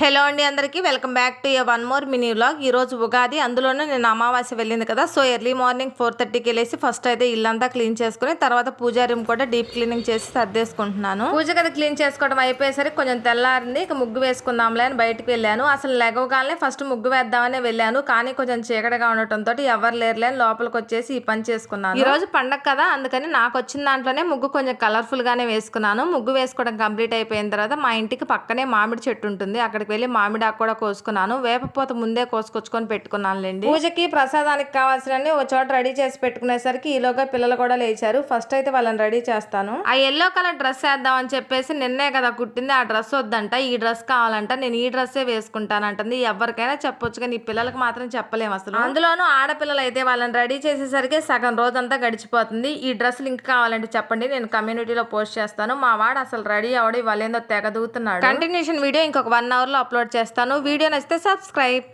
Hello అండి అందరికీ. Welcome back to one more mini vlog. ఈ రోజు ఉగాది. అందులోనూ నేను అమావాస్య వెళ్ళింది కదా. సో ఎర్లీ మార్నింగ్ ఫోర్ థర్టీకి వెళ్ళేసి ఫస్ట్ అయితే ఇల్లంతా క్లీన్ చేసుకుని తర్వాత పూజా రూమ్ కూడా డీప్ క్లీనింగ్ చేసి సర్దేసుకుంటున్నాను. పూజ గది క్లీన్ చేసుకోవడం అయిపోయేసరికి కొంచెం తెల్లారింది. ఇక ముగ్గు వేసుకుందాంలే అని బయటికి వెళ్ళాను. అసలు లెగవగానే ఫస్ట్ ముగ్గు వేద్దామని వెళ్ళాను. కానీ కొంచెం చీకటిగా ఉండటంతో ఎవరు లేరులే లోపలికి వచ్చేసి ఈ పని చేసుకున్నాను. ఈ రోజు పండగ కదా. అందుకని నాకు వచ్చిన దాంట్లోనే ముగ్గు కొంచెం కలర్ఫుల్ గానే వేసుకున్నాను. ముగ్గు వేసుకోవడం కంప్లీట్ అయిపోయిన తర్వాత మా ఇంటికి పక్కనే మామిడి చెట్టు ఉంటుంది. అక్కడికి వెళ్ళి మామిడి ఆకు కూడా కోసుకున్నాను. వేపపోత ముందే కోసుకొచ్చుకొని పెట్టుకున్నానులేండి. పూజకి ప్రసాదానికి కావాల్సినవి ఒక చోట రెడీ చేసి పెట్టుకునేసరికి ఈలోగా పిల్లలు కూడా లేచారు. ఫస్ట్ అయితే వాళ్ళని రెడీ చేస్తాను. ఆ ఎల్లో కలర్ డ్రెస్ వేద్దాం అని చెప్పేసి నిన్నే కదా కుట్టింది ఆ డ్రెస్ వద్దంట ఈ డ్రెస్ కావాలంట నేను ఈ డ్రెస్సే వేసుకుంటానంటుంది. ఎవరికైనా చెప్పొచ్చు కానీ ఈ పిల్లలకి మాత్రం చెప్పలేము అసలు. అందులోనూ ఆడపిల్లలు అయితే వాళ్ళని రెడీ చేసేసరికి సగం రోజంతా గడిచిపోతుంది. ఈ డ్రెస్ లింక్ కావాలంటే చెప్పండి నేను కమ్యూనిటీలో పోస్ట్ చేస్తాను. మా వాడు అసలు రెడీ అవడం వాళ్ళేందో తెగ దూతున్నాడు. కంటిన్యూషన్ వీడియో ఇంకొక వన్ అవర్ అప్లోడ్ చేస్తాను. వీడియో నచ్చితే సబ్స్క్రైబ్.